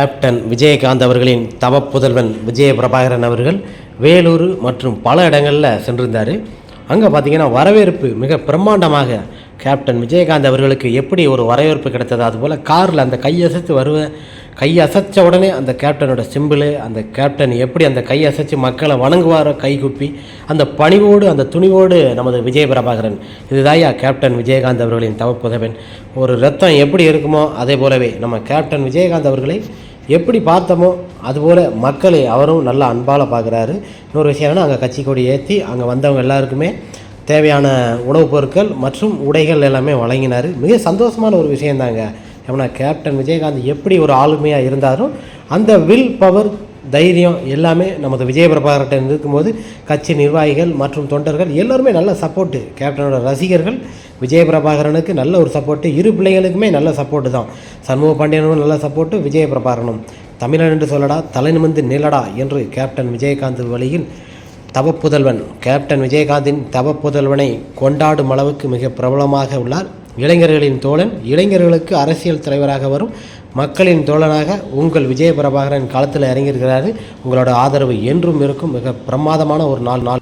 Captain Vijayakanth அவர்களின் தவப்புதல்வன் விஜய பிரபாகரன் அவர்கள் வேலூர் மற்றும் பல இடங்களில் சென்றிருந்தார். அங்கே பார்த்தீங்கன்னா வரவேற்பு மிக பிரம்மாண்டமாக கேப்டன் விஜயகாந்த் அவர்களுக்கு எப்படி ஒரு வரவேற்பு கிடைத்தது? அதுபோல் காரில் அந்த கையசைத்து வருவ கை அசைச்ச உடனே அந்த கேப்டனோட சிம்பிள் அந்த கேப்டன் எப்படி அந்த கை அசைச்சு மக்களை வணங்குவாரோ கைகுப்பி அந்த பணிவோடு அந்த துணிவோடு நமது விஜய பிரபாகரன் இதுதாயா கேப்டன் விஜயகாந்த் அவர்களின் தவப்புதவன் ஒரு ரத்தம் எப்படி இருக்குமோ அதே போலவே நம்ம கேப்டன் விஜயகாந்த் அவர்களை எப்படி பார்த்தோமோ அதுபோல் மக்களை அவரும் நல்லா அன்பால் பார்க்குறாரு. இன்னொரு விஷயம் அங்கே கட்சி கொடி ஏற்றி அங்கே வந்தவங்க எல்லாருக்குமே தேவையான உணவுப் பொருட்கள் மற்றும் உடைகள் எல்லாமே வழங்கினார். மிக சந்தோஷமான ஒரு விஷயந்தாங்க ஏன்னா கேப்டன் விஜயகாந்த் எப்படி ஒரு ஆளுமையாக இருந்தாரோ அந்த வில் பவர் தைரியம் எல்லாமே நமது விஜய இருக்கும்போது கட்சி நிர்வாகிகள் மற்றும் தொண்டர்கள் எல்லோருமே நல்ல சப்போர்ட்டு கேப்டனோட ரசிகர்கள் விஜயபிரபாகரனுக்கு நல்ல ஒரு சப்போர்ட்டு இரு பிள்ளைகளுக்குமே நல்ல சப்போர்ட்டு தான். சண்முக பாண்டியனும் நல்ல சப்போர்ட்டு விஜயபிரபாகரனும். தமிழன் என்று சொல்லடா தலை நிமிந்து நிலடா என்று கேப்டன் விஜயகாந்த் வழியில் தவப்புதல்வன் கேப்டன் விஜயகாந்தின் தவப்புதல்வனை கொண்டாடும் அளவுக்கு மிக பிரபலமாக உள்ளார். இளைஞர்களின் தோழன் இளைஞர்களுக்கு அரசியல் தலைவராக வரும் மக்களின் தோழனாக உங்கள் விஜய பிரபாகரன் களத்தில் இறங்கியிருக்கிறாரு. உங்களோட ஆதரவு என்றும் இருக்கும். மிக பிரமாதமான ஒரு நாள் நாள்.